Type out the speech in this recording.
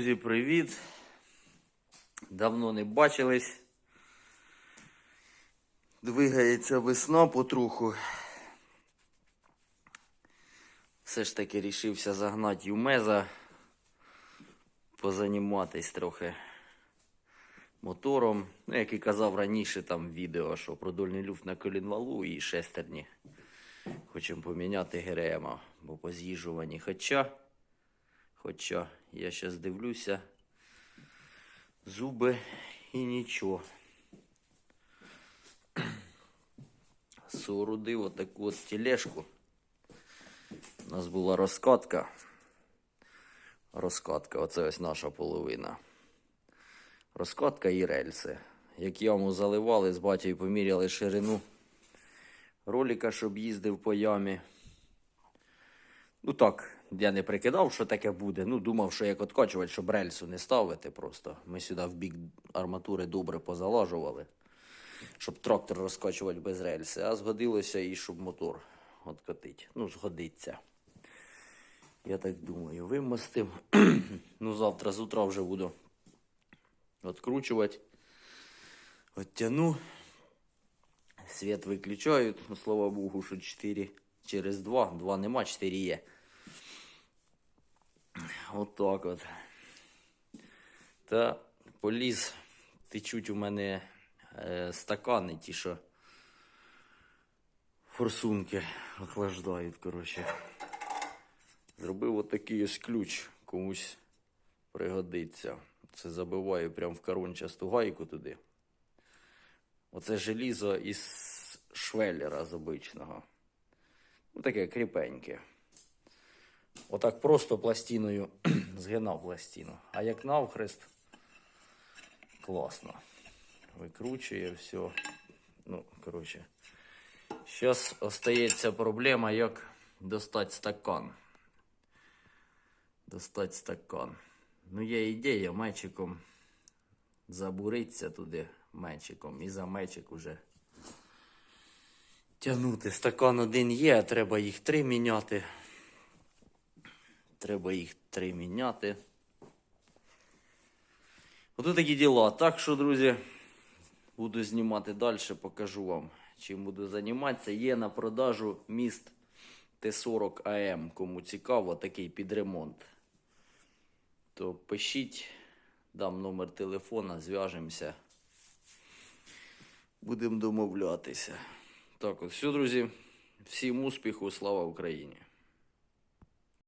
Друзі, привіт! Давно не бачились. Двигається весна потроху. Все ж таки рішився загнати Юмеза, позаніматись трохи мотором. Ну, як і казав раніше там відео, що продольний люфт на колінвалу і шестерні. Хочемо поміняти ГРМа, бо по з'їжджуванні. Хоча, хоча, я зараз дивлюся, зуби і нічого. Соорудив отаку от тележку. У нас була розкатка. Розкатка, оце ось наша половина. Розкатка і рельси. Як яму заливали, з батьком поміряли ширину ролика, щоб їздив по ямі. Ну так, я не прикидав, що таке буде. Ну, думав, що як откачувати, щоб рельсу не ставити просто. Ми сюди в бік арматури добре позалажували, щоб трактор розкачувати без рельси. А згодилося і щоб мотор откатити. Ну, згодиться. Я так думаю, вимостив. ну, завтра з утра вже буду откручувати. Оттяну. Свет виключають. Ну, слава Богу, що 4 через 2. 2 нема, 4 є. От так от. Та поліз. Течуть у мене е, стакани, ті, що форсунки охлаждають, коротше. Зробив отакий ось ключ, комусь пригодиться. Це забиваю прямо в корончасту гайку туди. Оце желізо із швеллера з. Ну, таке кріпеньке. Отак просто пластиною згинав пластину. А як навхрест, класно. Викручує все. Ну, коротше. Зараз остається проблема, як достати стакан. Достати стакан. Ну, є ідея мечиком забуриться туди мечиком і за мечик уже тягнути. Стакан один є, а треба їх три міняти. Треба їх три міняти. Ото такі діла. Так що, друзі, буду знімати далі, покажу вам, чим буду займатися. Є на продажу міст Т-40 АМ. Кому цікаво, такий під ремонт. То пишіть, дам номер телефона, зв'яжемося. Будемо домовлятися. Так, от все, друзі. Всім успіху, слава Україні!